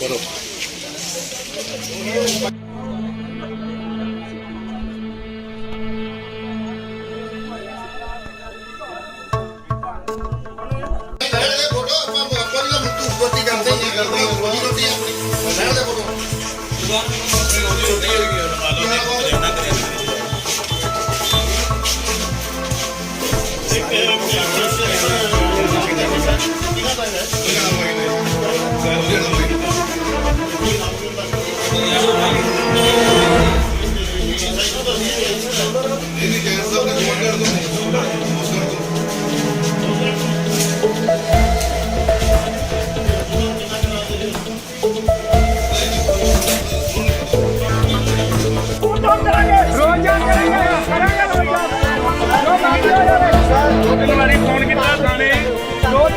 ਕਰੋ ਇੱਕ ਵਾਰੀ ਫੋਨ ਕੀਤਾ ਥਾਣੇ। ਦੋ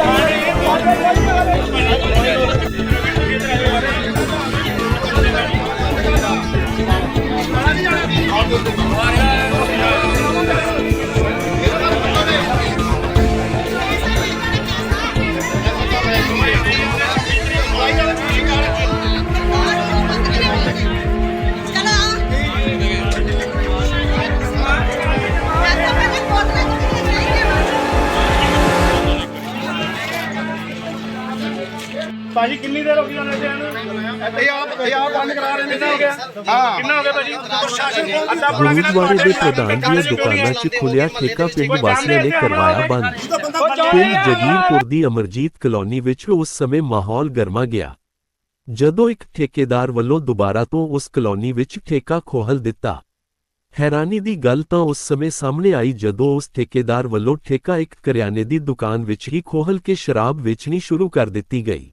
ਭਾਜੀ ਕਿੰਨੀ ਦੇਰ ਹੋ ਗਈ ਉਹਨੇ ਤੇ ਇਹ ਆਪ ਇਹ ਆਪ ਬੰਦ ਕਰਾ ਰਹੇ ਨੇ ਹੋ ਕਿੰਨਾ ਹੋ ਗਿਆ ਭਾਜੀ? ਗੁਰਦੁਆਰੇ ਦੇ ਪ੍ਰਧਾਨ ਦੀਆਂ ਦੁਕਾਨਾਂ 'ਚ ਖੁੱਲਿਆ ਠੇਕਾ ਪਿੰਡ ਵਾਸੀਆਂ ਨੇ ਕਰਵਾਇਆ ਬੰਦ? ਪਿੰਡ ਜਗੀਰਪੁਰ ਦੀ ਅਮਰਜੀਤ ਕਲੋਨੀ ਵਿੱਚ ਉਸ ਸਮੇਂ ਮਾਹੌਲ ਗਰਮਾ ਗਿਆ। ਜਦੋਂ ਇੱਕ ਠੇਕੇਦਾਰ ਵੱਲੋਂ ਦੁਬਾਰਾ ਤੋਂ ਉਸ ਕਲੋਨੀ ਵਿੱਚ ਠੇਕਾ ਖੋਹਲ ਦਿੱਤਾ। ਹੈਰਾਨੀ ਦੀ ਗੱਲ ਤਾਂ ਉਸ ਸਮੇਂ ਸਾਹਮਣੇ ਆਈ ਜਦੋਂ ਉਸ ਠੇਕੇਦਾਰ ਵੱਲੋਂ ਠੇਕਾ ਇੱਕ ਕਰਿਆਨੇ ਦੀ ਦੁਕਾਨ ਵਿੱਚ ਹੀ ਖੋਹਲ ਕੇ ਸ਼ਰਾਬ ਵੇਚਣੀ ਸ਼ੁਰੂ ਕਰ ਦਿੱਤੀ ਗਈ।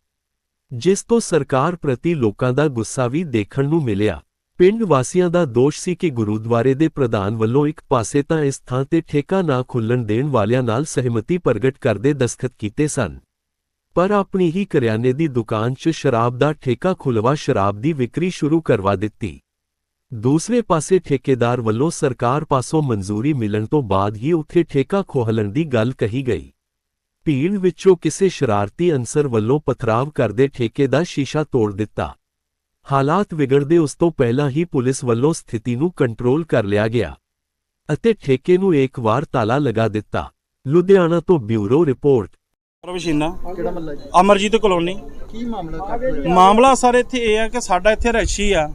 ਜਿਸ ਤੋਂ ਸਰਕਾਰ ਪ੍ਰਤੀ ਲੋਕਾਂ ਦਾ ਗੁੱਸਾ ਵੀ ਦੇਖਣ ਨੂੰ ਮਿਲਿਆ। ਪਿੰਡ ਵਾਸੀਆਂ ਦਾ ਦੋਸ਼ ਸੀ ਕਿ ਗੁਰੂਦੁਆਰੇ ਦੇ ਪ੍ਰਧਾਨ ਵੱਲੋਂ ਇੱਕ ਪਾਸੇ ਤਾਂ ਇਸ ਥਾਂ ਤੇ ਠੇਕਾ ਨਾ ਖੁੱਲਣ ਦੇਣ ਵਾਲਿਆਂ ਨਾਲ ਸਹਿਮਤੀ ਪ੍ਰਗਟ ਕਰਦੇ ਦਸਖਤ ਕੀਤੇ ਸਨ। ਪਰ ਆਪਣੀ ਹੀ ਕਰਿਆਨੇ ਦੀ ਦੁਕਾਨ 'ਚ ਸ਼ਰਾਬ ਦਾ ਠੇਕਾ ਖੁੱਲਵਾ ਸ਼ਰਾਬ ਦੀ ਵਿਕਰੀ ਸ਼ੁਰੂ ਕਰਵਾ ਦਿੱਤੀ। ਦੂਸਰੇ ਪਾਸੇ ਠੇਕੇਦਾਰ ਵੱਲੋਂ ਸਰਕਾਰ ਪਾਸੋਂ ਮਨਜ਼ੂਰੀ ਮਿਲਣ ਤੋਂ ਬਾਅਦ ਹੀ ਉੱਥੇ ਠੇਕਾ ਖੋਹਲਣ ਦੀ ਗੱਲ ਕਹੀ ਗਈ। ਭੀੜ ਵਿੱਚੋਂ ਕਿਸੇ ਸ਼ਰਾਰਤੀ ਅਨਸਰ ਵੱਲੋਂ ਪਥਰਾਵ ਕਰਦੇ ਠੇਕੇ ਦਾ ਸ਼ੀਸ਼ਾ ਤੋੜ ਦਿੱਤਾ। ਹਾਲਾਤ ਵਿਗੜਦੇ ਉਸ ਤੋਂ ਪਹਿਲਾਂ ਹੀ ਪੁਲਿਸ ਵੱਲੋਂ ਸਥਿਤੀ ਨੂੰ ਕੰਟਰੋਲ ਕਰ ਲਿਆ ਗਿਆ ਅਤੇ ਠੇਕੇ ਨੂੰ ਇੱਕ ਵਾਰ ਤਾਲਾ ਲਗਾ ਦਿੱਤਾ। ਲੁਧਿਆਣਾ ਤੋਂ ਬਿਊਰੋ ਰਿਪੋਰਟ। ਪ੍ਰਵਸ਼ੀਨਾ। ਕਿਹੜਾ ਮੱਲਾ ਜੀ? ਅਮਰਜੀਤ ਕਲੋਨੀ। ਕੀ ਮਾਮਲਾ ਮਾਮਲਾ ਸਰ ਇੱਥੇ ਇਹ ਆ ਕਿ ਸਾਡਾ ਇੱਥੇ ਰੈਸ਼ੀ ਆ।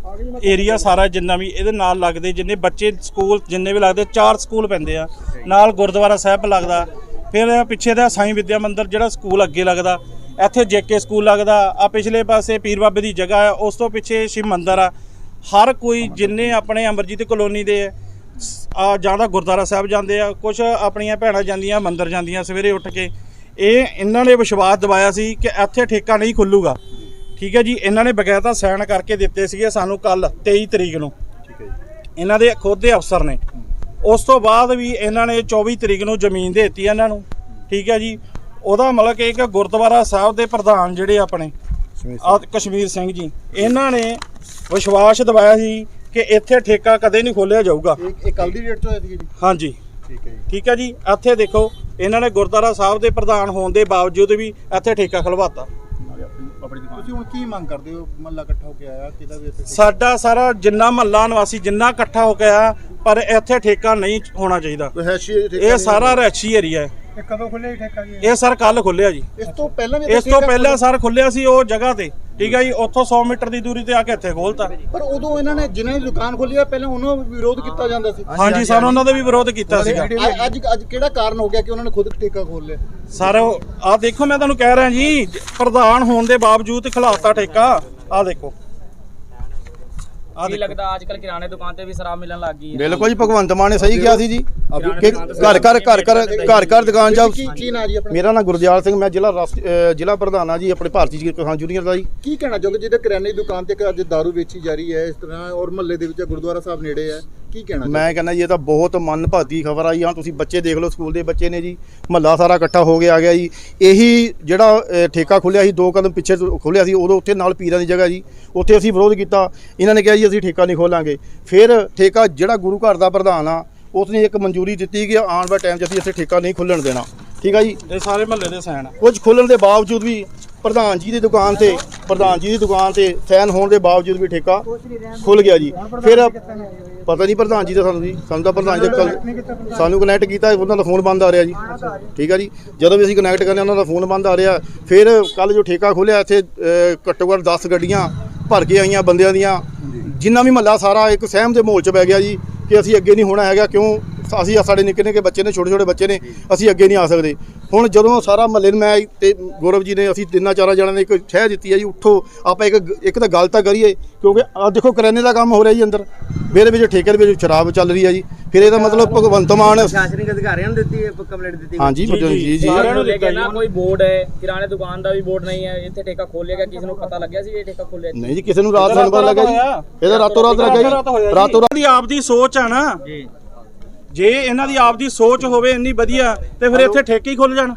ਏਰੀਆ ਸਾਰਾ ਜਿੰਨਾ ਵੀ ਇਹਦੇ ਨਾਲ ਲੱਗਦੇ ਜਿੰਨੇ ਬੱਚੇ ਸਕੂਲ ਜਿੰਨੇ ਵੀ ਲੱਗਦੇ ਚਾਰ ਸਕੂਲ ਪੈਂਦੇ ਆ। ਨਾਲ ਗੁਰਦੁਆਰਾ ਸਾਹਿਬ ਲੱਗਦਾ। ਫਿਰ ਪਿੱਛੇ ਦਾ ਸਾਈਂ ਵਿਦਿਆ ਮੰਦਿਰ ਜਿਹੜਾ ਸਕੂਲ ਅੱਗੇ ਲੱਗਦਾ ਇੱਥੇ ਜੇਕੇ ਸਕੂਲ ਲੱਗਦਾ ਆ ਪਿਛਲੇ ਪਾਸੇ ਪੀਰ ਬਾਬੇ ਦੀ ਜਗ੍ਹਾ ਆ ਉਸ ਤੋਂ ਪਿੱਛੇ ਸ਼ਿਵ ਮੰਦਿਰ ਆ। ਹਰ ਕੋਈ ਜਿੰਨੇ ਆਪਣੇ ਅਮਰਜੀਤ ਕਲੋਨੀ ਦੇ ਆ ਜਾਂਦਾ ਗੁਰਦੁਆਰਾ ਸਾਹਿਬ ਜਾਂਦੇ ਆ ਕੁਝ ਆਪਣੀਆਂ ਭੈਣਾਂ ਜਾਂਦੀਆਂ ਮੰਦਿਰ ਜਾਂਦੀਆਂ ਸਵੇਰੇ ਉੱਠ ਕੇ। ਇਹ ਇਹਨਾਂ ਨੇ ਵਿਸ਼ਵਾਸ ਦਿਵਾਇਆ ਸੀ ਕਿ ਇੱਥੇ ਠੇਕਾ ਨਹੀਂ ਖੁੱਲੂਗਾ। ਠੀਕ ਹੈ ਜੀ ਇਹਨਾਂ ਨੇ ਬਕਾਇਦਾ ਸਾਈਨ ਕਰਕੇ ਦਿੱਤੇ ਸੀਗੇ ਸਾਨੂੰ ਕੱਲ 23 ਤਰੀਕ ਨੂੰ। ਠੀਕ ਹੈ ਜੀ। ਇਹਨਾਂ ਦੇ ਖੁਦ ਦੇ ਅਫਸਰ ਨੇ। ਉਸ ਤੋਂ ਬਾਅਦ ਵੀ ਇਹਨਾਂ ਨੇ 24 ਤਰੀਕ ਨੂੰ ਜ਼ਮੀਨ ਦੇ ਦਿੱਤੀ ਇਹਨਾਂ ਨੂੰ। ਠੀਕ ਹੈ ਜੀ। ਉਹਦਾ ਮਤਲਬ ਕਿ ਇੱਕ ਗੁਰਦੁਆਰਾ ਸਾਹਿਬ ਦੇ ਪ੍ਰਧਾਨ ਜਿਹੜੇ ਆਪਣੇ ਆ ਕਸ਼ਮੀਰ ਸਿੰਘ ਜੀ ਇਹਨਾਂ ਨੇ ਵਿਸ਼ਵਾਸ ਦਿਵਾਇਆ ਸੀ ਕਿ ਇੱਥੇ ਠੇਕਾ ਕਦੇ ਨਹੀਂ ਖੋਲਿਆ ਜਾਊਗਾ। ਇਹ ਇਹ ਕੱਲ ਦੀ ਡੇਟ 'ਚ ਹੋਇਆ ਸੀ ਜੀ? ਹਾਂਜੀ। ਠੀਕ ਹੈ ਜੀ। ਠੀਕ ਹੈ ਜੀ। ਇੱਥੇ ਦੇਖੋ ਇਹਨਾਂ ਨੇ ਗੁਰਦੁਆਰਾ ਸਾਹਿਬ ਦੇ ਪ੍ਰਧਾਨ ਹੋਣ ਦੇ ਬਾਵਜੂਦ ਵੀ ਇੱਥੇ ਠੇਕਾ ਖਲਵਾਤਾ ਤੁਸੀਂ ਹੁਣ ਕੀ ਮੰਗ ਕਰਦੇ ਹੋ? ਮੱਲਾ ਇਕੱਠਾ ਹੋ ਕੇ ਆਇਆ ਕਿਹਦਾ ਵੀ ਸਾਡਾ ਸਾਰਾ ਜਿੰਨਾ ਮਹੱਲਾ ਨਿਵਾਸੀ ਜਿੰਨਾ ਇਕੱਠਾ ਹੋ ਕੇ ਆਇਆ ਪਰ ਇੱਥੇ ਠੇਕਾ ਨਹੀਂ ਹੋਣਾ ਚਾਹੀਦਾ। ਰਹਿਸ਼ੀ ਇਹ ਸਾਰਾ ਰੈਚੀ ਏਰੀਆ ਹੈ। ਇਹ ਕਦੋਂ ਖੁੱਲਿਆ ਠੇਕਾ ਜੀ? ਇਹ ਸਰ ਕੱਲ ਖੁੱਲਿਆ ਜੀ। ਇਸ ਤੋਂ ਪਹਿਲਾਂ ਵੀ ਇਸ ਤੋਂ ਪਹਿਲਾਂ ਸਰ ਖੁੱਲਿਆ ਸੀ ਉਹ ਜਗ੍ਹਾ ਤੇ। ਠੀਕ ਹੈ ਜੀ ਉੱਥੋਂ 100 ਮੀਟਰ ਦੀ ਦੂਰੀ ਤੇ ਆ ਕੇ ਇੱਥੇ ਖੋਲਤਾ ਪਰ ਉਦੋਂ ਇਹਨਾਂ ਨੇ ਜਿਨ੍ਹਾਂ ਨੇ ਦੁਕਾਨ ਖੋਲੀ ਆ ਪਹਿਲਾਂ ਉਹਨਾਂ ਨੂੰ ਵਿਰੋਧ ਕੀਤਾ ਜਾਂਦਾ ਸੀ। ਹਾਂਜੀ ਸਰ ਉਹਨਾਂ ਦਾ ਵੀ ਵਿਰੋਧ ਕੀਤਾ ਸੀਗਾ। ਅੱਜ- ਅੱਜ ਕਿਹੜਾ ਕਾਰਨ ਹੋ ਗਿਆ ਕਿ ਉਹਨਾਂ ਨੇ ਖੁਦ ਠੇਕਾ ਖੋਲ ਲਿਆ? ਸਰ ਆ ਦੇਖੋ ਮੈਂ ਤੁਹਾਨੂੰ ਕਹਿ ਰਿਹਾ ਜੀ ਪ੍ਰਧਾਨ ਹੋਣ ਦੇ ਬਾਵਜੂਦ ਖਿਲਾਫਤਾ ਠੇਕਾ। ਆ ਦੇਖੋ। ਕੀ ਲੱਗਦਾ ਅੱਜ ਕੱਲ ਕਿਰਾਣੇ ਦੁਕਾਨ ਤੇ ਵੀ ਸ਼ਰਾਬ ਮਿਲਣ ਲੱਗ ਗਈ ਹੈ। ਬਿਲਕੁਲ ਜੀ ਭਗਵੰਤ ਮਾਨ ਨੇ ਸਹੀ ਕਿਹਾ ਸੀ ਜੀ। ਕਿ ਘਰ ਘਰ ਘਰ ਘਰ ਘਰ ਘਰ ਦੁਕਾਨ ਜਾਓ। ਕੀ ਕੀ ਨਾਂ ਜੀ ਆਪਣਾ? ਮੇਰਾ ਨਾਮ ਗੁਰਦਿਆਲ ਸਿੰਘ ਮੈਂ ਜ਼ਿਲ੍ਹਾ ਅਹ ਜ਼ਿਲ੍ਹਾ ਪ੍ਰਧਾਨ ਆ ਜੀ ਆਪਣੇ ਭਾਰਤੀ ਜੀ ਕਿਸਾਨ ਯੂਨੀਅਨ ਦਾ ਜੀ। ਕੀ ਕਹਿਣਾ ਚਾਹੋਗੇ? ਜਿਹਦੇ ਕਰਿਆਨੇ ਦੀ ਦੁਕਾਨ ਤੇ ਅੱਜ ਦਾਰੂ ਵੇਚੀ ਜਾ ਰਹੀ ਹੈ ਇਸ ਤਰ੍ਹਾਂ ਔਰ ਮਹੱਲੇ ਦੇ ਵਿੱਚ ਗੁਰਦੁਆਰਾ ਸਾਹਿਬ ਨੇੜੇ ਹੈ। ਕੀ ਕਹਿਣਾ ਮੈਂ ਕਹਿੰਦਾ ਜੀ ਇਹ ਤਾਂ ਬਹੁਤ ਮਨਭਾਤੀ ਖਬਰ ਆਈ ਹਾਂ ਤੁਸੀਂ ਬੱਚੇ ਦੇਖ ਲਓ ਸਕੂਲ ਦੇ ਬੱਚੇ ਨੇ ਜੀ। ਮਹੱਲਾ ਸਾਰਾ ਇਕੱਠਾ ਹੋ ਕੇ ਆ ਗਿਆ ਜੀ। ਇਹੀ ਜਿਹੜਾ ਠੇਕਾ ਖੁੱਲਿਆ ਸੀ ਦੋ ਕਦਮ ਪਿੱਛੇ ਖੁੱਲਿਆ ਸੀ ਉਦੋਂ ਉੱਥੇ ਨਾਲ ਪੀਰਾਂ ਦੀ ਜਗ੍ਹਾ ਜੀ। ਉੱਥੇ ਅਸੀਂ ਵਿਰੋਧ ਕੀਤਾ। ਇਹਨਾਂ ਨੇ ਕਿਹਾ ਜੀ ਅਸੀਂ ਠੇਕਾ ਨਹੀਂ ਖੋਲਾਂਗੇ। ਫਿਰ ਠੇਕਾ ਜਿਹੜਾ ਗੁਰੂ ਘਰ ਦਾ ਪ੍ਰਧਾਨ ਆ ਉਸਨੇ ਇੱਕ ਮਨਜ਼ੂਰੀ ਦਿੱਤੀ ਕਿ ਆਉਣ ਵਾਲੇ ਟਾਈਮ 'ਚ ਅਸੀਂ ਇੱਥੇ ਠੇਕਾ ਨਹੀਂ ਖੁੱਲਣ ਦੇਣਾ। ਠੀਕ ਆ ਜੀ? ਇਹ ਸਾਰੇ ਮਹੱਲੇ ਦੇ ਸਾਈਨ ਆ। ਕੁਝ ਖੋਲਣ ਦੇ ਬਾਵਜੂਦ ਵੀ ਪ੍ਰਧਾਨ ਜੀ ਦੀ ਦੁਕਾਨ ਤੇ, ਪ੍ਰਧਾਨ ਜੀ ਦੀ ਦੁਕਾਨ ਤੇ ਸਾਈਨ ਹੋਣ ਦੇ ਬਾਵਜੂਦ ਵੀ ਠੇਕਾ ਖੁੱਲ ਗਿਆ ਜੀ। ਫਿਰ ਪਤਾ ਨਹੀਂ ਪ੍ਰਧਾਨ ਜੀ ਦਾ ਸਾਨੂੰ ਜੀ ਸਾਨੂੰ ਤਾਂ ਪ੍ਰਧਾਨ ਜੀ ਦਾ ਕੱਲ ਸਾਨੂੰ ਕਨੈਕਟ ਕੀਤਾ, ਉਹਨਾਂ ਦਾ ਫੋਨ ਬੰਦ ਆ ਰਿਹਾ ਜੀ। ਠੀਕ ਆ ਜੀ? ਜਦੋਂ ਵੀ ਅਸੀਂ ਕਨੈਕਟ ਕਰਨੇ ਉਹਨਾਂ ਦਾ ਫੋਨ ਬੰਦ ਆ ਰਿਹਾ। ਫਿਰ ਕੱਲ ਜੋ ਠੇਕਾ ਖੋਲਿਆ ਇੱਥੇ ਘੱਟੋ ਘੱਟ 10 ਗੱਡੀਆਂ ਭਰ ਕੇ ਆਈਆਂ ਬੰਦਿਆਂ ਦੀਆਂ। ਜਿੰਨਾ ਵੀ ਮਹੱਲਾ ਸਾਰਾ ਇੱਕ ਸਹਿਮ ਦੇ ਮਾਹੌਲ 'ਚ ਬਹਿ ਗਿਆ ਜੀ ਕਿ ਅਸੀਂ ਅੱਗੇ ਨਹੀਂ ਹੋਣਾ ਹੈਗਾ, ਕਿਉਂ? ਅਸੀਂ ਸਾਡੇ ਨਿੱਕੇ ਨਿੱਕੇ ਬੱਚੇ ਨੇ ਛੋਟੇ ਛੋਟੇ ਬੱਚੇ ਨੇ, ਅਸੀਂ ਅੱਗੇ ਨਹੀਂ ਆ ਸਕਦੇ। ਹੁਣ ਜਦੋਂ ਸਾਰਾ ਮਹੱਲੇ ਨੂੰ ਮੈਂ ਤੇ ਗੌਰਵ ਜੀ ਨੇ ਅਸੀਂ ਤਿੰਨਾਂ ਚਾਰਾਂ ਜਣਾਂ ਨੇ ਇੱਕ ਠਹਿ ਦਿੱਤੀ ਹੈ ਜੀ ਉੱਠੋ ਆਪਾਂ ਇੱਕ ਇੱਕ ਤਾਂ ਗੱਲ ਤਾਂ ਕਰੀਏ ਕਿਉਂਕਿ ਆ ਦੇਖੋ ਕਰਿਆਨੇ ਦਾ ਕੰਮ ਹੋ ਰਿਹਾ ਜੀ ਅੰਦਰ। ਮੇਰੇ ਵਿੱਚ ਠੇਕੇ ਦੇ ਵਿੱਚ ਸ਼ਰਾਬ ਚੱਲ ਰਹੀ ਹੈ ਜੀ। ਫਿਰ ਇਹਦਾ ਮਤਲਬ ਭਗਵੰਤ ਮਾਨ ਪ੍ਰਸ਼ਾਸਨਿਕ ਅਧਿਕਾਰੀਆਂ ਨੂੰ ਦਿੱਤੀ ਹੈ ਕੰਪਲੇਂਟ ਦਿੱਤੀ ਹਾਂਜੀ ਜੀ, ਜੀ ਜੀ। ਜੀ ਸਾਰਿਆਂ ਨੂੰ ਦੇਖਿਆ ਨਾ ਕੋਈ ਬੋਰਡ ਹੈ ਕਿਰਾਣੇ ਦੁਕਾਨ ਦਾ ਵੀ ਬੋਰਡ ਨਹੀਂ ਹੈ ਇੱਥੇ ਠੇਕਾ ਖੋਲਿਆ ਗਿਆ ਕਿਸੇ ਨੂੰ ਪਤਾ ਲੱਗਿਆ ਸੀ ਇਹ ਠੇਕਾ ਖੋਲਿਆ ਨਹੀਂ ਜੀ ਕਿਸੇ ਨੂੰ ਰਾਤ ਸਾਨੂੰ ਪਤਾ ਲੱਗਾ ਜੀ। ਇਹਦਾ ਰਾਤੋਂ ਰਾਤ ਲੱਗਾ ਜੀ। ਰਾਤੋਂ ਰਾਤ ਦੀ ਆਪ ਦੀ ਸੋਚ ਆ ਨਾ। ਜੀ। ਜੇ ਇਹਨਾਂ ਦੀ ਆਪ ਦੀ ਸੋਚ ਹੋਵੇ ਇੰਨੀ ਵਧੀਆ ਤੇ ਫਿਰ ਇੱਥੇ ਠੇਕੇ ਹੀ ਖੁੱਲ ਜਾਣ।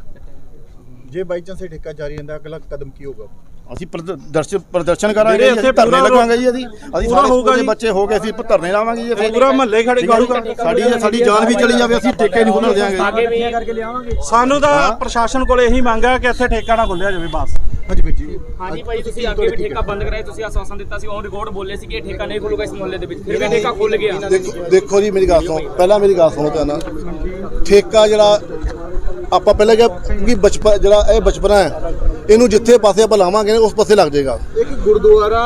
ਜੇ ਬਾਈ ਚਾਂਸ ਇਹ ਠੇਕਾ ਜਾਰੀ ਰਹਿੰਦਾ ਅਗਲਾ ਕਦਮ ਕੀ ਹੋਗਾ ਅਸੀਂ ਪ੍ਰਦਰਸ਼ਨ ਪ੍ਰਦਰਸ਼ਨ ਕਰਾਂਗੇ ਇੱਥੇ ਅਸੀਂ ਧਰਨੇ ਲਗਾਵਾਂਗੇ ਜੀ ਅਸੀਂ। ਅਸੀਂ ਸਾਰੇ ਹੋਊਗਾ ਸਕੂਲ ਦੇ ਜੀ। ਬੱਚੇ ਹੋ ਗਏ ਅਸੀਂ ਧਰਨੇ ਲਾਵਾਂਗੇ ਜੀ ਇੱਥੇ ਪੂਰਾ ਮਹੱਲੇ ਖੜੇ ਕਰੂਗਾ। ਸਾਡੀ ਸਾਡੀ ਜਾਨ ਵੀ ਚਲੀ ਜਾਵੇ ਅਸੀਂ ਠੇਕੇ ਨਹੀਂ ਖੋਲਣ ਵੀ ਸਾਨੂੰ ਤਾਂ ਪ੍ਰਸ਼ਾਸਨ ਕੋਲ ਇਹੀ ਮੰਗ ਹੈ ਕਿ ਇੱਥੇ ਠੇਕਾ ਨਾ ਖੁੱਲਿਆ ਜਾਵੇ ਬਸ। ਹਾਂਜੀ ਵੀਰ ਜੀ। ਹਾਂਜੀ ਭਾਈ ਤੁਸੀਂ ਅੱਗੇ ਵੀ ਠੇਕਾ ਬੰਦ ਕਰਾਇਆ ਤੁਸੀਂ ਆਸਵਾਸਨ ਦਿੱਤਾ ਸੀ ਔਨ ਰਿਕਾਰਡ ਬੋਲੇ ਸੀ ਕਿ ਇਹ ਠੇਕਾ ਨਹੀਂ ਖੁੱਲੂਗਾ ਇਸ ਮੁਹੱਲੇ ਦੇ ਵਿੱਚ। ਫਿਰ ਵੀ ਠੇਕਾ ਖੁੱਲ ਗਿਆ। ਦੇਖੋ ਦੇਖੋ ਜੀ ਮੇਰੀ ਗੱਲ ਸੁਣੋ। ਪਹਿਲਾਂ ਮੇਰੀ ਗੱਲ ਸੁਣੋ ਤਾਂ ਨਾ ਠੇਕਾ ਜਿਹੜਾ ਆਪਾਂ ਪਹਿਲਾਂ ਕਿਹਾ ਕਿ ਬਚਪਨ ਜਿਹੜਾ ਇਹ ਬਚਪਨਾ ਹੈ ਇਹਨੂੰ ਜਿੱਥੇ ਪਾਸੇ ਆਪਾਂ ਲਾਵਾਂਗੇ ਉਸ ਪਾਸੇ ਲੱਗ ਜਾਏਗਾ। ਇੱਕ ਗੁਰਦੁਆਰਾ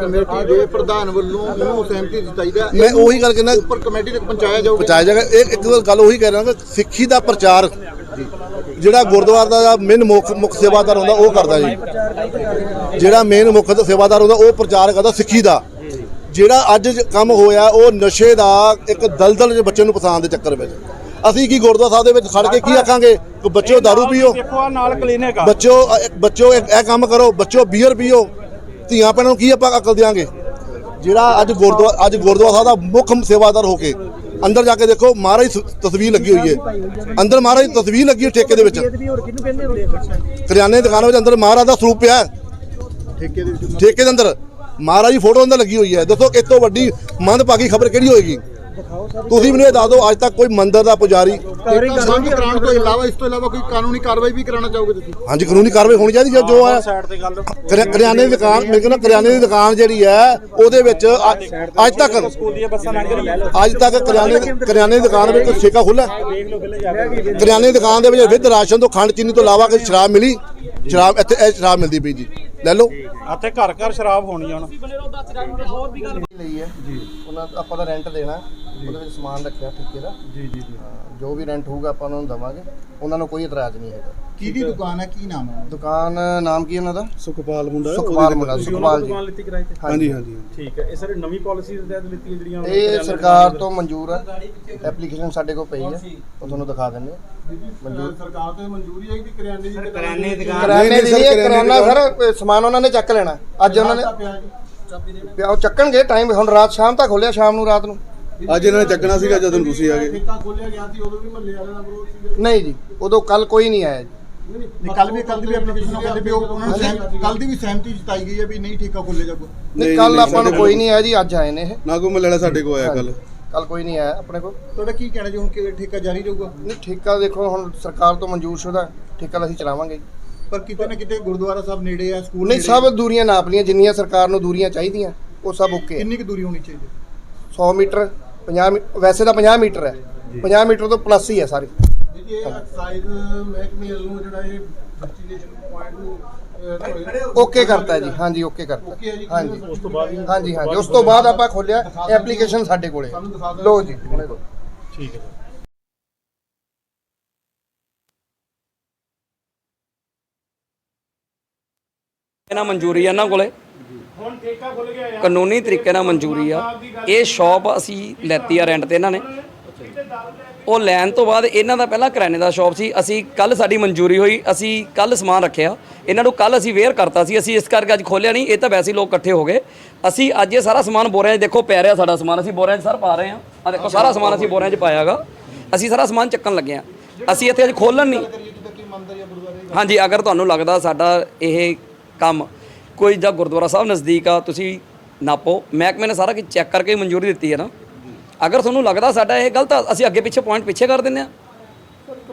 ਕਮੇਟੀ ਦੇ ਪ੍ਰਧਾਨ ਵੱਲੋਂ ਇਹਨੂੰ ਸਹਿਮਤੀ ਦਿੱਤੀ ਜਾ ਮੈਂ ਉਹੀ ਗੱਲ ਕਹਿੰਦਾ ਉੱਪਰ ਕਮੇਟੀ ਤੱਕ ਪਹੁੰਚਾਇਆ ਜਾਊਗਾ। ਪਹੁੰਚਾਇਆ ਜਾਏਗਾ ਇਹ ਇੱਕ ਗੱਲ ਉਹੀ ਕਹਿ ਰਿਹਾ ਕਿ ਸਿੱਖੀ ਦਾ ਪ੍ਰਚਾਰ ਜਿਹੜਾ ਗੁਰਦੁਆਰਾ ਦਾ ਮੇਨ ਮੁੱਖ ਮੁੱਖ ਸੇਵਾਦਾਰ ਹੁੰਦਾ ਉਹ ਕਰਦਾ ਜੀ। ਜਿਹੜਾ ਮੇਨ ਮੁੱਖ ਸੇਵਾਦਾਰ ਹੁੰਦਾ ਉਹ ਪ੍ਰਚਾਰ ਕਰਦਾ ਸਿੱਖੀ ਦਾ। ਜਿਹੜਾ ਅੱਜ ਕੰਮ ਹੋਇਆ ਉਹ ਨਸ਼ੇ ਦਾ ਇੱਕ ਦਲਦਲ ਜਿਹੇ ਬੱਚੇ ਨੂੰ ਪਸੰਦ ਦੇ ਚੱਕਰ ਵਿੱਚ। ਅਸੀਂ ਕੀ ਗੁਰਦੁਆਰਾ ਸਾਹਿਬ ਦੇ ਵਿੱਚ ਖੜ ਕੇ ਕੀ ਆਖਾਂਗੇ? ਕਿ ਬੱਚਿਓ ਦਾਰੂ ਪੀਓ। ਨਾਲ ਕਲੀਨਿਕ ਆ ਬੱਚਿਓ ਬੱਚਿਓ ਇਹ ਇਹ ਕੰਮ ਕਰੋ ਬੱਚਿਓ ਬੀਅਰ ਪੀਓ। ਧੀਆਂ ਭੈਣਾਂ ਨੂੰ ਕੀ ਆਪਾਂ ਅਕਲ ਦਿਆਂਗੇ? ਜਿਹੜਾ ਅੱਜ ਗੁਰਦੁਆਰਾ ਅੱਜ ਗੁਰਦੁਆਰਾ ਸਾਹਿਬ ਦਾ ਮੁੱਖ ਸੇਵਾਦਾਰ ਹੋ ਕੇ ਅੰਦਰ ਜਾ ਕੇ ਦੇਖੋ ਮਹਾਰਾਜ ਦੀ ਤਸਵੀਰ ਲੱਗੀ ਹੋਈ ਹੈ ਅੰਦਰ ਮਹਾਰਾਜ ਦੀ ਤਸਵੀਰ ਲੱਗੀ ਹੈ ਠੇਕੇ ਦੇ ਵਿੱਚ। ਕਰਿਆਨੇ ਦੀ ਦੁਕਾਨ ਵਿੱਚ ਅੰਦਰ ਮਹਾਰਾਜ ਦਾ ਸਰੂਪ ਪਿਆ। ਹੈ। ਠੇਕੇ ਦੇ ਵਿੱਚ ਠੇਕੇ ਦੇ ਅੰਦਰ। ਮਹਾਰਾਜ ਦੀ ਫੋਟੋ ਅੰਦਰ ਲੱਗੀ ਹੋਈ ਹੈ। ਦੱਸੋ ਇਸ ਤੋਂ ਵੱਡੀ ਮੰਦਭਾਗੀ ਖਬਰ ਕਿਹੜੀ ਹੋਏਗੀ? ਤੁਸੀਂ ਮੈਨੂੰ ਇਹ ਦੱਸ ਦਿਓ ਅੱਜ ਤੱਕ ਕੋਈ ਮੰਦਿਰ ਦਾ ਪੁਜਾਰੀ ਠੇਕਾ ਸਾਂਝੀ ਕਰਾਉਣ ਤੋਂ ਇਲਾਵਾ ਇਸ ਤੋਂ ਇਲਾਵਾ ਕੋਈ ਕਾਨੂੰਨੀ ਕਾਰਵਾਈ ਵੀ ਕਰਾਉਣਾ ਚਾਹੋਗੇ ਤੁਸੀਂ? ਹਾਂਜੀ ਕਾਨੂੰਨੀ ਕਾਰਵਾਈ ਹੋਣੀ ਚਾਹੀਦੀ ਜੋ ਹੈ ਸਾਈਡ ਤੇ ਗੱਲ ਕਰਿਆ- ਕਰਿਆਨੇ ਦੀ ਦੁਕਾਨ ਮੇਰੇ ਕਹਿੰਦਾ ਕਰਿਆਨੇ ਦੀ ਦੁਕਾਨ ਜਿਹੜੀ ਹੈ ਉਹਦੇ ਵਿੱਚ ਅੱਜ ਤੱਕ ਅੱਜ ਤੱਕ ਕਰਿਆਨੇ ਕਰਿਆਨੇ ਦੀ ਦੁਕਾਨ ਵਿੱਚ ਠੇਕਾ ਖੁੱਲਾ ਕਰਿਆਨੇ ਦੀ ਦੁਕਾਨ ਦੇ ਵਿੱਚ ਵਿਦ ਰਾਸ਼ਨ ਤੋਂ ਖੰਡ ਚੀਨੀ ਤੋਂ ਇਲਾਵਾ ਕੋਈ ਸ਼ਰਾਬ ਮਿਲੀ? ਸ਼ਰਾਬ ਇੱਥੇ ਇਹ ਸ਼ਰਾਬ ਮਿਲਦੀ ਪਈ ਜੀ। ਲੈ ਲਓ। ਇੱਥੇ ਘਰ ਘਰ ਸ਼ਰਾਬ ਹੋਣੀ ਹੁਣ। ਲਈ ਹੈ ਜੀ। ਉਹਨਾਂ ਆਪਾਂ ਦਾ ਰੈਂਟ ਦੇਣਾ। ਉਹਦੇ ਵਿੱਚ ਸਮਾਨ ਰੱਖਿਆ ਠੇਕੇ ਦਾ। ਜੀ ਜੀ ਜੋ। ਵੀ ਰੈਂਟ ਹੋਊਗਾ ਆਪਾਂ ਉਹਨਾਂ ਨੂੰ ਦਵਾਂਗੇ। ਉਹਨਾਂ ਨੂੰ ਕੋਈ ਇਤਰਾਜ਼ ਨਹੀਂ ਹੈਗਾ। ਕਿਹਦੀ ਦੁਕਾਨ ਹੈ? ਕੀ ਨਾਮ ਹੈ ਦੁਕਾਨ ਨਾਮ ਕੀ ਹੈ ਉਹਨਾਂ ਦਾ? ਸੁਖਪਾਲ ਮੁੰਡਾ। ਸੁਖਪਾਲ ਮੁੰਡਾ ਸੁਖਪਾਲ ਜੀ। ਲਿੱਤੀ ਕਿਰਾਏ ਤੇ? ਹਾਂਜੀ ਹਾਂਜੀ ਠੀਕ ਹੈ। ਇਹ ਸਾਰੇ ਨਵੀਂ ਪਾਲਿਸੀ ਦੇ ਤਹਿਤ ਲਿੱਤੀ ਹੈ ਜਿਹੜੀਆਂ ਇਹ ਸਰਕਾਰ ਤੋਂ ਮਨਜ਼ੂਰ ਹੈ। ਐਪਲੀਕੇਸ਼ਨ ਸਾਡੇ ਕੋਲ ਪਈ ਹੈ। ਉਹ ਤੁਹਾਨੂੰ ਦਿਖਾ ਦਿੰਦੇ ਹਾਂ। ਮਨਜ਼ੂਰ ਸਰਕਾਰ ਤੋਂ ਮਨਜ਼ੂਰੀ ਹੈ ਕਿ ਕਰਿਆਨੇ ਦੀ ਕਰਿਆਨੇ ਦੀ ਦੁਕਾਨ ਕਰਿਆਨੇ ਦੀ ਨਹੀਂ ਕਰਿਆਨਾ ਸਰ ਸਮਾਨ ਉਹਨਾਂ ਨੇ ਚੱਕ ਲੈਣਾ। ਅੱਜ ਉਹਨਾਂ ਨੇ ਪਿਆ ਉਹ ਚੱਕਣਗੇ ਟਾਈਮ ਹੁਣ ਰਾਤ ਸ਼ਾਮ ਤੱਕ ਖੋਲਿਆ ਸ਼ਾਮ ਨੂੰ ਰਾਤ ਨੂੰ। ਅੱਜ ਇਹਨਾਂ ਨੇ ਚੱਕਣਾ ਸੀਗਾ ਜਦੋਂ ਤੁਸੀਂ ਆ ਗਏ। ਠੇਕਾ ਖੋਲਿਆ ਗਿਆ ਸੀ ਉਦੋਂ ਵੀ ਮਹੱਲੇ ਵਾਲਿਆਂ ਦਾ ਵਿਰੋਧ ਸੀਗਾ। ਨਹੀਂ ਜੀ ਉਦੋਂ ਕੱਲ ਕੋਈ ਨਹੀਂ ਆਇਆ ਜੀ। ਨਹੀਂ ਕੱਲ ਵੀ ਕੱਲ ਦੀ ਵੀ ਐਪਲੀਕੇਸ਼ਨ ਕਹਿੰਦੇ ਵੀ ਉਹ ਉਹਨਾਂ ਨੂੰ ਕੱਲ ਦੀ ਵੀ ਸਹਿਮਤੀ ਜਤਾਈ ਗਈ ਹੈ ਵੀ ਨਹੀਂ ਠੇਕਾ ਖੋਲੇ ਜਾਊਗਾ। ਨਹੀਂ ਕੱਲ ਆਪਾਂ ਨੂੰ ਕੋਈ ਨਹੀਂ ਆਇਆ ਜੀ ਅੱਜ ਆਏ ਨੇ ਇਹ। ਨਾ ਕੋ ਮੱਲੜਾ ਸਾਡੇ ਕੋ ਆਇਆ ਕੱਲ ਕੱਲ ਕੋਈ ਨਹੀਂ ਆਇਆ ਆਪਣੇ ਕੋਲ। ਤੁਹਾਡਾ ਕੀ ਕਹਿਣਾ ਜੀ ਹੁਣ ਕਿ ਠੇਕਾ ਜਾਰੀ ਰਹੂਗਾ? ਨਹੀਂ ਠੇਕਾ ਦੇਖੋ ਹੁਣ ਸਰਕਾਰ ਤੋਂ ਮਨਜ਼ੂਰ ਸ਼ੁਦਾ ਠੇਕਾ ਤਾਂ ਅਸੀਂ ਚਲਾਵਾਂਗੇ ਜੀ। ਪਰ ਕਿਤੇ ਨਾ ਕਿਤੇ ਗੁਰਦੁਆਰਾ ਸਾਹਿਬ ਨੇੜੇ ਆ ਸਕੂਲ ਨਹੀਂ ਸਭ। ਦੂਰੀਆਂ ਨਾਪ ਲੀਆਂ ਜਿੰਨੀਆਂ ਸਰਕਾਰ ਨੂੰ ਦੂਰੀਆਂ ਚਾਹੀਦੀਆਂ ਉਹ ਸਭ ਓਕੇ ਕਿੰਨੀ ਕੁ ਦੂਰੀ ਹੋਣੀ ਚਾਹੀਦੀ? 100 ਮੀਟਰ। 50 ਮੀ- ਵੈਸੇ ਤਾਂ 50 ਮੀਟਰ ਹੈ। 50 ਮੀਟਰ ਤੋਂ ਪਲੱਸ ਹੀ ਹੈ ਸਾਰੀ। ਜੀ ਇਹ ਐਕਸਾਈਜ਼ ਮਹਿਕਮੇ ਵੱਲੋਂ ਜਿਹੜਾ ਇਹ ਡੈਸਟੀਨੇਸ਼ਨ ਪੁਆਇੰਟ ਨੂੰ ਓਕੇ ਕਰਤਾ ਜੀ। ਹਾਂਜੀ ਓਕੇ ਕਰਤਾ। Okay ਹੈ ਜੀ, ਹਾਂਜੀ। ਉਸ ਤੋਂ ਬਾਅਦ ਹੀ- ਹਾਂਜੀ ਹਾਂਜੀ। ਉਸ ਤੋਂ ਬਾਅਦ ਆਪਾਂ ਖੋਲਿਆ ਐਪਲੀਕੇਸ਼ਨ ਸਾਡੇ ਕੋਲੇ। ਹੈ। ਲਓ ਜੀ ਹੁਣੇ ਲਓ। ਠੀਕ ਹੈ। ਨਾਲ ਮਨਜ਼ੂਰੀ ਆ ਇਹਨਾਂ ਕੋਲੇ। ਹੁਣ ਠੇਕਾ ਖੁੱਲ ਗਿਆ ਆ ਕਾਨੂੰਨੀ ਤਰੀਕੇ ਨਾਲ ਮਨਜ਼ੂਰੀ ਆ। ਇਹ ਸ਼ਾਪ ਅਸੀਂ ਲੈਤੀ ਆ ਰੈਂਟ ਤੇ ਇਹਨਾਂ ਨੇ। ਉਹ ਲੈਣ ਤੋਂ ਬਾਅਦ ਇਹਨਾਂ ਦਾ ਪਹਿਲਾਂ ਕਰਿਆਨੇ ਦਾ ਸ਼ਾਪ ਸੀ। ਅਸੀਂ ਕੱਲ ਸਾਡੀ ਮਨਜ਼ੂਰੀ ਹੋਈ। ਅਸੀਂ ਕੱਲ ਸਮਾਨ ਰੱਖਿਆ। ਇਹਨਾਂ ਨੂੰ ਕੱਲ ਅਸੀਂ ਵੇਅਰ ਕਰਤਾ ਸੀ। ਅਸੀਂ ਇਸ ਕਰਕੇ ਅੱਜ ਖੋਲਿਆ ਨਹੀਂ। ਇਹ ਤਾਂ ਵੈਸੇ ਹੀ ਲੋਕ ਇਕੱਠੇ ਹੋ ਗਏ। ਅਸੀਂ ਅੱਜ ਇਹ ਸਾਰਾ ਸਮਾਨ ਬੋਰਿਆਂ 'ਚ ਦੇਖੋ ਪੈ ਰਿਹਾ ਸਾਡਾ ਸਮਾਨ। ਅਸੀਂ ਬੋਰਿਆਂ 'ਚ ਸਰ ਪਾ ਰਹੇ ਹਾਂ। ਆ ਦੇਖੋ ਸਾਰਾ ਸਮਾਨ ਅਸੀਂ ਬੋਰਿਆਂ 'ਚ ਪਾਇਆਗਾ ਅਸੀਂ ਸਾਰਾ ਸਮਾਨ ਚੱਕਣ ਲੱਗੇ ਹਾਂ। ਅਸੀਂ ਇੱਥੇ ਅੱਜ ਖੋਲਣ ਨਹੀਂ। ਹਾਂਜੀ ਅਗਰ ਤੁਹਾਨੂੰ ਲੱਗਦਾ ਸਾਡਾ ਇਹ ਕੰਮ ਕੋਈ ਜਾਂ ਗੁਰਦੁਆਰਾ ਸਾਹਿਬ ਨਜ਼ਦੀਕ ਆ ਤੁਸੀਂ ਨਾਪੋ। ਮਹਿਕਮੇ ਨੇ ਸਾਰਾ ਕੁਝ ਚੈੱਕ ਕਰਕੇ ਹੀ ਮਨਜ਼ੂਰੀ ਦਿੱਤੀ ਹੈ ਨਾ। ਅਗਰ ਤੁਹਾਨੂੰ ਲੱਗਦਾ ਸਾਡਾ ਇਹ ਗਲਤ ਆ ਅਸੀਂ ਅੱਗੇ ਪਿੱਛੇ ਪੁਆਇੰਟ ਪਿੱਛੇ ਕਰ ਦਿੰਦੇ ਆ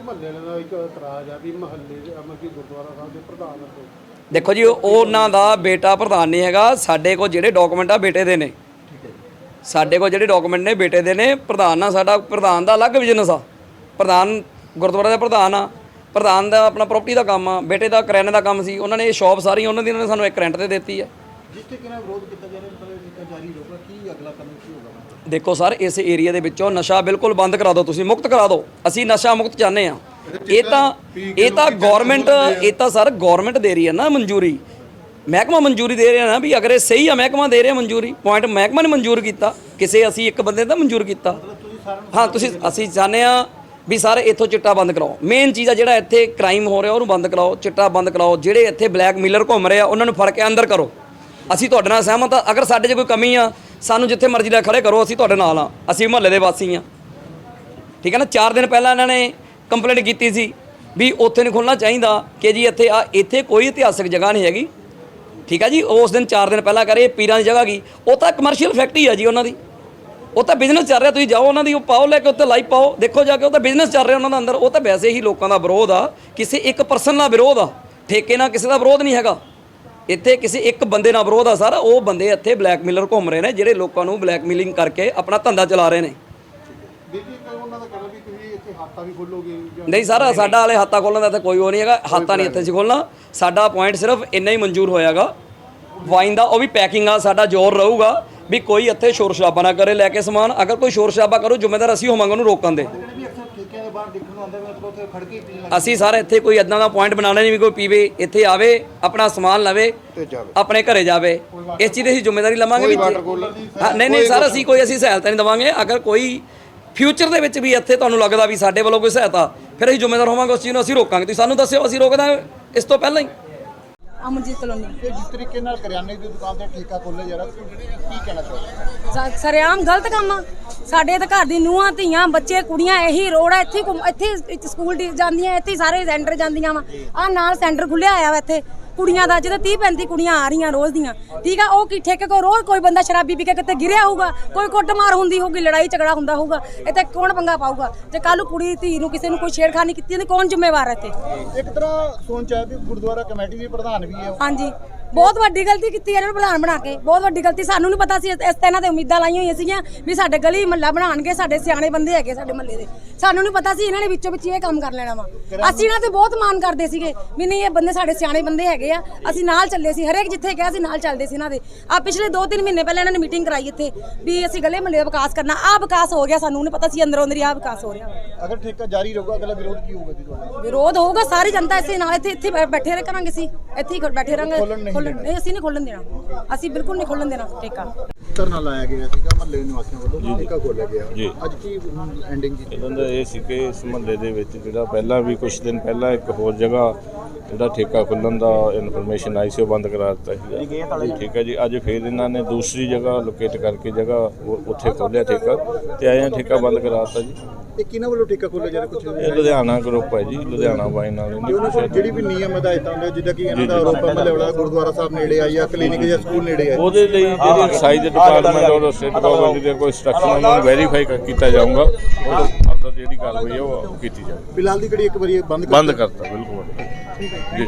ਮਹੱਲੇ ਵਾਲਿਆਂ ਦਾ ਇੱਕ ਇਤਰਾਜ਼ ਆ ਵੀ ਮਹੱਲੇ ਦੇ ਅਮਰ ਕੀ ਗੁਰਦੁਆਰਾ ਸਾਹਿਬ ਦੇ ਪ੍ਰਧਾਨ ਦੇਖੋ ਜੀ ਉਹ- ਉਹਨਾਂ ਦਾ ਬੇਟਾ ਪ੍ਰਧਾਨ ਨਹੀਂ ਹੈਗਾ। ਸਾਡੇ ਕੋਲ ਜਿਹੜੇ ਡਾਕੂਮੈਂਟ ਆ ਬੇਟੇ ਦੇ ਨੇ। ਸਾਡੇ ਕੋਲ ਜਿਹੜੇ ਡਾਕੂਮੈਂਟ ਨੇ ਬੇਟੇ ਦੇ ਨੇ। ਪ੍ਰਧਾਨ ਨਾਲ ਸਾਡਾ ਪ੍ਰਧਾਨ ਦਾ ਅਲੱਗ ਬਿਜ਼ਨਸ ਆ। ਪ੍ਰਧਾਨ ਗੁਰਦੁਆਰਾ ਦਾ ਪ੍ਰਧਾਨ ਆ। ਪ੍ਰਧਾਨ ਦਾ ਆਪਣਾ ਪ੍ਰਾਪਰਟੀ ਦਾ ਕੰਮ ਆ ਬੇਟੇ ਦਾ ਕਰਿਆਨੇ ਦਾ ਕੰਮ ਸੀ ਉਹਨਾਂ ਨੇ ਇਹ ਸ਼ਾਪ ਸਾਰੀ ਉਹਨਾਂ ਦੀ ਉਹਨਾਂ ਨੇ ਸਾਨੂੰ ਇੱਕ ਰੈਂਟ ਤੇ ਦਿੱਤੀ ਹੈ ਜਿਸ ਤਰੀਕੇ ਨਾਲ ਵਿਰੋਧ ਕੀਤਾ ਜਾ ਰਿਹਾ ਮਤਲਬ ਠੇਕਾ ਜਾਰੀ ਰਹੂਗਾ ਕੀ ਅਗਲਾ ਕਦਮ ਕੀ ਹੋਗਾ ਦੇਖੋ ਸਰ ਇਸ ਏਰੀਆ ਦੇ ਵਿੱਚੋਂ ਨਸ਼ਾ ਬਿਲਕੁਲ ਬੰਦ ਕਰਾ ਦਿਓ ਤੁਸੀਂ ਮੁਕਤ ਕਰਾ ਦਿਓ ਅਸੀਂ ਨਸ਼ਾ ਮੁਕਤ ਚਾਹੁੰਦੇ ਆ ਇਹ ਤਾਂ ਇਹ ਤਾਂ ਗਵਰਨਮੈਂਟ ਇਹ ਤਾਂ ਸਰ ਗਵਰਨਮੈਂਟ ਦੇ ਰਹੀ ਹੈ ਨਾ ਮਨਜ਼ੂਰੀ। ਮਹਿਕਮਾ ਮਨਜ਼ੂਰੀ ਦੇ ਰਿਹਾ ਨਾ ਵੀ ਅਗਰ ਇਹ ਸਹੀ ਆ ਮਹਿਕਮਾ ਦੇ ਰਿਹਾ ਮਨਜ਼ੂਰੀ। ਪੁਆਇੰਟ ਮਹਿਕਮਾ ਨੇ ਮਨਜ਼ੂਰ ਕੀਤਾ ਕਿਸੇ ਅਸੀਂ ਇੱਕ ਬੰਦੇ ਦਾ ਮਨਜ਼ੂਰ ਕੀਤਾ। ਹਾਂ ਤੁਸੀਂ ਅਸੀਂ ਚਾਹੁੰਦੇ ਆ ਵੀ ਸਰ, ਇੱਥੋਂ ਚਿੱਟਾ ਬੰਦ ਕਰਾਓ। ਮੇਨ ਚੀਜ਼ ਆ ਜਿਹੜਾ ਇੱਥੇ ਕ੍ਰਾਈਮ ਹੋ ਰਿਹਾ, ਉਹਨੂੰ ਬੰਦ ਕਰਾਓ, ਚਿੱਟਾ ਬੰਦ ਕਰਾਓ। ਜਿਹੜੇ ਇੱਥੇ ਬਲੈਕ ਮਿਲਰ ਘੁੰਮ ਰਹੇ ਆ, ਉਹਨਾਂ ਨੂੰ ਫੜ ਕੇ ਅੰਦਰ ਕਰੋ। ਅਸੀਂ ਤੁਹਾਡੇ ਨਾਲ ਸਹਿਮਤ ਆ। ਅਗਰ ਸਾਡੇ 'ਚ ਕੋਈ ਕਮੀ ਆ, ਸਾਨੂੰ ਜਿੱਥੇ ਮਰਜ਼ੀ ਲੈ ਖੜੇ ਕਰੋ, ਅਸੀਂ ਤੁਹਾਡੇ ਨਾਲ ਆ। ਅਸੀਂ ਮਹੱਲੇ ਦੇ ਵਾਸੀ ਆ। ਠੀਕ ਹੈ ਨਾ? 4 ਦਿਨ ਪਹਿਲਾਂ ਇਹਨਾਂ ਨੇ ਕੰਪਲੇਂਟ ਕੀਤੀ ਸੀ ਵੀ ਉੱਥੇ ਨਹੀਂ ਖੁੱਲਣਾ ਚਾਹੀਦਾ ਕਿ ਜੀ ਇੱਥੇ ਆ, ਇੱਥੇ ਕੋਈ ਇਤਿਹਾਸਕ ਜਗ੍ਹਾ ਨਹੀਂ ਹੈਗੀ। ਠੀਕ ਹੈ ਜੀ? ਉਸ ਦਿਨ 4 ਦਿਨ ਪਹਿਲਾਂ ਕਰੇ ਪੀਰਾਂ ਦੀ ਜਗ੍ਹਾ ਗਈ ਉਹ ਤਾਂ ਕਮਰਸ਼ੀਅਲ ਫੈਕਟਰੀ ਆ ਜੀ ਉਹਨਾਂ ਦੀ। ਉਹ ਤਾਂ ਬਿਜ਼ਨਸ ਚੱਲ ਰਿਹਾ ਤੁਸੀਂ ਜਾਓ ਉਹਨਾਂ ਦੀ ਉਹ ਪਾਓ ਲੈ ਕੇ ਉੱਤੇ ਲਾਈਵ ਪਾਓ। ਦੇਖੋ ਜਾ ਕੇ ਉਹ ਤਾਂ ਬਿਜ਼ਨਸ ਚੱਲ ਰਿਹਾ ਉਹਨਾਂ ਦਾ ਅੰਦਰ। ਉਹ ਤਾਂ ਵੈਸੇ ਹੀ ਲੋਕਾਂ ਦਾ ਵਿਰੋਧ ਆ। ਕਿਸੇ ਇੱਕ ਪਰਸਨ ਨਾਲ ਵਿਰੋਧ ਆ। ਠੇਕੇ ਨਾਲ ਕਿਸੇ ਦਾ ਵਿਰੋਧ ਨਹੀਂ ਹੈਗਾ। ਇੱਥੇ ਕਿਸੇ ਇੱਕ ਬੰਦੇ ਨਾਲ ਵਿਰੋਧ ਆ ਸਾਰਾ। ਉਹ ਬੰਦੇ ਇੱਥੇ ਬਲੈਕਮੇਲਰ ਘੁੰਮ ਰਹੇ ਨੇ ਜਿਹੜੇ ਲੋਕਾਂ ਨੂੰ ਬਲੈਕਮੇਲਿੰਗ ਕਰਕੇ ਆਪਣਾ ਧੰਦਾ ਚਲਾ ਰਹੇ ਨੇ। ਨਹੀਂ ਸਰ ਸਾਡਾ ਵਾਲੇ ਹਾਤਾ ਖੋਲਣ ਦਾ ਤਾਂ ਕੋਈ ਉਹ ਨਹੀਂ ਹੈਗਾ। ਹਾਤਾ ਨਹੀਂ ਇੱਥੇ ਸੀ ਖੋਲਣਾ। ਸਾਡਾ ਪੁਆਇੰਟ ਸਿਰਫ ਇੰਨਾ ਹੀ ਮਨਜ਼ੂਰ ਹੋਇਆਗਾ। ਵਾਈਨ ਦਾ ਉਹ ਵੀ ਪੈਕਿੰਗ ਆ ਸਾਡਾ ਜ਼ੋਰ ਰਹੂਗਾ। ਵੀ ਕੋਈ ਇੱਥੇ ਸ਼ੋਰ ਸ਼ਰਾਬਾ ਨਾ ਕਰੇ ਲੈ ਕੇ ਸਮਾਨ। ਅਗਰ ਕੋਈ ਸ਼ੋਰ ਸ਼ਰਾਬਾ ਕਰੂ ਜ਼ਿੰਮੇਦਾਰ ਅਸੀਂ ਹੋਵਾਂਗੇ ਉਹਨੂੰ ਰੋਕਣ ਦੇ। ਵੀ ਅਕਸਰ ਠੇਕਿਆਂ ਦੇ ਬਾਹਰ ਦੇਖਣ ਨੂੰ ਆਉਂਦਾ ਵੀ ਮਤਲਬ ਉੱਥੇ ਖੜ ਕੇ ਹੀ ਪੀਣ ਲੱਗ ਅਸੀਂ ਸਾਰੇ ਇੱਥੇ ਕੋਈ ਇਦਾਂ ਦਾ ਪੁਆਇੰਟ ਬਣਾਉਣਾ ਨਹੀਂ ਵੀ ਕੋਈ ਪੀਵੇ ਇੱਥੇ ਆਵੇ ਆਪਣਾ ਸਮਾਨ ਲਵੇ ਆਪਣੇ ਘਰੇ ਜਾਵੇ। ਇਸ ਚੀਜ਼ ਦੀ ਅਸੀਂ ਜ਼ਿੰਮੇਵਾਰੀ ਲਵਾਂਗੇ ਵੀ ਹਾਂ, ਨਹੀਂ ਨਹੀਂ ਸਰ ਅਸੀਂ ਕੋਈ ਅਸੀਂ ਸਹਾਇਤਾ ਨਹੀਂ ਦਵਾਂਗੇ। ਅਗਰ ਕੋਈ ਫਿਊਚਰ ਦੇ ਵਿੱਚ ਵੀ ਇੱਥੇ ਤੁਹਾਨੂੰ ਲੱਗਦਾ ਵੀ ਸਾਡੇ ਵੱਲੋਂ ਕੋਈ ਸਹਾਇਤਾ ਫਿਰ ਅਸੀਂ ਜ਼ਿੰਮੇਵਾਰ ਹੋਵਾਂਗੇ ਉਸ ਚੀਜ਼ ਨੂੰ ਅਸੀਂ ਰੋਕਾਂਗੇ। ਤੁਸੀਂ ਸਾਨੂੰ ਦੱਸਿਓ ਅਸੀਂ ਰੋਕ ਦਾਂਗੇ। ਇਸ ਤੋਂ ਪਹਿਲਾਂ ਹੀ। ਅਮਰਜੀਤ ਕਲੋਨੀ। ਤੇ ਜਿਸ ਤਰੀਕੇ ਨਾਲ ਕਰਿਆਨੇ ਦੀ ਦੁਕਾਨ ਤੇ ਠੇਕਾ ਖੋਲਿਆ ਜਾ ਰਿਹਾ ਕੀ ਕਹਿਣਾ ਚਾਹੋਗੇ? ਸ- ਸਰੇਆਮ ਗਲਤ ਕੰਮ ਆ। ਸਾਡੇ ਤਾਂ ਘਰ ਦੀ ਨੂੰਹਾਂ ਧੀਆਂ ਬੱਚੇ ਕੁੜੀਆਂ ਇਹੀ ਰੋਡ ਆ ਇੱਥੇ ਹੀ ਘੁੰਮ- ਇੱਥੇ ਸਕੂਲ ਦੀ ਜਾਂਦੀਆਂ ਇੱਥੇ ਹੀ ਸਾਰੇ ਸੈਂਟਰ ਜਾਂਦੀਆਂ ਵਾ। ਆ ਨਾਲ ਸੈਂਟਰ ਖੁੱਲਿਆ ਹੋਇਆ ਵਾ ਇੱਥੇ। ਕੁੜੀਆਂ ਦਾ ਜਿਹਦੇ 30 35 ਕੁੜੀਆਂ ਆ ਰਹੀਆਂ ਰੋਜ਼ ਦੀਆਂ ਠੀਕ ਆ ਉਹ ਕੀ ਠੇਕੇ ਕੋ ਰੋਜ਼ ਕੋਈ ਬੰਦਾ ਸ਼ਰਾਬੀ ਪੀ ਕੇ ਕਿਤੇ ਗਿਰਿਆ ਹੋਊਗਾ ਕੋਈ ਕੁੱਟਮਾਰ ਹੁੰਦੀ ਹੋਊਗੀ ਲੜਾਈ ਝਗੜਾ ਹੁੰਦਾ ਹੋਊਗਾ ਇੱਥੇ ਕੌਣ ਪੰਗਾ ਪਾਊਗਾ? ਜੇ ਕੱਲ ਨੂੰ ਕੁੜੀ ਧੀ ਨੂੰ ਕਿਸੇ ਨੂੰ ਕੋਈ ਛੇੜਖਾਨੀ ਕੀਤੀ ਤੇ ਕੌਣ ਜ਼ਿੰਮੇਵਾਰ ਹੈ ਇੱਥੇ? ਇੱਕ ਤਰ੍ਹਾਂ ਸੋਚ ਹੈ ਵੀ ਗੁਰਦੁਆਰਾ ਕਮੇਟੀ ਦੇ ਪ੍ਰਧਾਨ ਵੀ ਹੈ ਹਾਂਜੀ। ਬਹੁਤ ਵੱਡੀ ਗਲਤੀ ਕੀਤੀ ਇਹਨਾਂ ਨੂੰ ਪ੍ਰਧਾਨ ਬਣਾ ਕੇ। ਬਹੁਤ ਵੱਡੀ ਗਲਤੀ। ਸਾਨੂੰ ਨਹੀਂ ਪਤਾ ਸੀ ਇਸ ਤੇ ਇਹਨਾਂ ਤੇ ਉਮੀਦਾਂ ਲਾਈਆਂ ਹੋਈਆਂ ਸੀਗੀਆਂ ਵੀ ਸਾਡੇ ਗਲੀ ਮਹੱਲਾ ਬਣਾਉਣਗੇ ਸਾਡੇ ਸਿਆਣੇ ਬੰਦੇ ਹੈਗੇ ਸਾਡੇ ਮਹੱਲੇ ਦੇ। ਸਾਨੂੰ ਨਹੀਂ ਪਤਾ ਸੀ ਇਹਨਾਂ ਨੇ ਵਿੱਚੋਂ ਵਿੱਚ ਇਹ ਕੰਮ ਕਰ ਲੈਣਾ ਵਾ। ਅਸੀਂ ਇਹਨਾਂ ਤੇ ਬਹੁਤ ਮਾਣ ਕਰਦੇ ਸੀਗੇ ਵੀ ਨਹੀਂ ਇਹ ਬੰਦੇ ਸਾਡੇ ਸਿਆਣੇ ਬੰਦੇ ਹੈਗੇ ਆ। ਅਸੀਂ ਨਾਲ ਚੱਲੇ ਸੀ ਹਰੇਕ ਜਿੱਥੇ ਗਿਆ ਸੀ ਨਾਲ ਚੱਲਦੇ ਸੀ ਇਹਨਾਂ ਦੇ। ਆ ਪਿਛਲੇ 2-3 ਮਹੀਨੇ ਪਹਿਲਾਂ ਇਹਨਾਂ ਨੇ ਮੀਟਿੰਗ ਕਰਾਈ ਇੱਥੇ ਵੀ ਅਸੀਂ ਗਲੇ ਮਹੱਲੇ ਦਾ ਵਿਕਾਸ ਕਰਨਾ। ਆ ਵਿਕਾਸ ਹੋ ਗਿਆ ਸਾਨੂੰ ਨਹੀਂ ਪਤਾ ਸੀ ਅੰਦਰੋਂ ਅੰਦਰ ਆ ਵਿਕਾਸ ਹੋ ਰਿਹਾ। ਅਗਰ ਠੇਕਾ ਜਾਰੀ ਰਹੂਗਾ ਅਗਲਾ ਵਿਰੋਧ ਕੀ ਹੋਊਗਾ ਜੀ ਤੁਹਾਡਾ? ਵਿਰੋਧ ਹੋਊਗਾ ਸਾਰੀ ਜਨਤਾ ਇਸੇ ਨਾਲ ਇੱਥੇ ਇੱਥੇ ਬੈਠੇ ਰਹਿ ਕਰਾਂਗੇ ਸੀ ਇੱਥੇ ਹੀ ਬੈਠੇ ਰਹਾਂਗੇ। ਖੋਲਣ ਨਹੀਂ ਅਸੀਂ ਨਹੀਂ ਖੋਲਣ ਦੇਣਾ। ਅਸੀਂ ਬਿਲਕੁਲ ਨਹੀਂ ਖੋਲਣ ਦੇਣਾ ਠੇਕਾ। ਧਰਨਾ ਲਾਇਆ ਗਿਆ ਸੀਗਾ ਮਹੱਲੇ ਨਿਵਾਸੀਆਂ ਵੱਲੋਂ ਠੇਕਾ ਖੋਲਿਆ ਗਿਆ। ਅੱਜ ਕੀ ਐਂਡਿੰਗ ਕੀਤੀ? ਇਹਨਾਂ ਦਾ ਇਹ ਸੀ ਕਿ ਇਸ ਮੁਹੱਲੇ ਦੇ ਵਿੱਚ ਜਿਹੜਾ ਪਹਿਲਾਂ ਵੀ ਕੁਝ ਦਿਨ ਪਹਿਲਾਂ ਇੱਕ ਹੋਰ ਜਗ੍ਹਾ ਜਿਹੜਾ ਠੇਕਾ ਖੁੱਲਣ ਦਾ ਇਨਫੋਰਮੇਸ਼ਨ ਆਈ ਸੀ ਉਹ ਬੰਦ ਕਰਾ ਦਿੱਤਾ ਸੀ ਠੀਕ ਹੈ ਜੀ। ਅੱਜ ਫਿਰ ਇਹਨਾਂ ਨੇ ਦੂਸਰੀ ਜਗ੍ਹਾ ਲੋਕੇਟ ਕਰਕੇ ਜਗ੍ਹਾ ਉੱਥੇ ਖੋਲ੍ਹਿਆ ਠੇਕਾ ਤੇ ਆਏ ਠੇਕਾ ਬੰਦ ਕਰਾ ਦਿੱਤਾ ਜੀ। ਇਹ ਕਿਹਨਾਂ ਵੱਲੋਂ ਠੇਕਾ ਖੋਲਿਆ ਜਾ ਰਿਹਾ ਕੁਝ ਇਹ ਲੁਧਿਆਣਾ ਗਰੁੱਪ ਹੈ ਜੀ ਲੁਧਿਆਣਾ ਵਾਈਨ ਵਾਲੇ ਨੇ ਉਹਨਾਂ ਕੋਲ ਜਿਹੜੀ ਵੀ ਨਿਯਮ ਹਦਾਇਤਾਂ ਹੁੰਦੇ ਜਿੱਦਾਂ ਕਿ ਇਹਨਾਂ ਦਾ ਆਰੋਪ ਹੈ ਮਹੱਲੇ ਵਾਲਾ ਗੁਰਦੁਆਰਾ ਸਾਹਿਬ ਨੇੜੇ ਆ ਜਾਂ ਕਲੀਨਿਕ ਜਾਂ ਸਕੂਲ ਨੇੜੇ ਆ ਉਹਦੇ ਲਈ ਜਿਹੜੀ ਐਕਸਾਈਜ਼ ਡਿਪਾਰਟਮੈਂਟ ਔਰ ਸਟੇਟ ਗਵਰਨਮੈਂਟ ਦੇ ਕੋਈ ਇੰਸਟਰਕਸ਼ਨ ਉਹਨਾਂ ਨੂੰ ਵੈਰੀਫਾਈ ਕੀਤਾ ਜਾਊਗਾ। ਅੰਦਰ ਜਿਹੜੀ ਕਾਰਵਾਈ ਹੈ ਉਹ ਕੀਤੀ ਜਾਊਗੀ। ਫਿਲਹਾਲ ਦੀ ਘੜੀ ਇੱਕ ਵਾਰੀ ਬੰਦ ਬੰਦ ਕਰਤਾ ਬਿਲਕੁਲ। ਜੀ।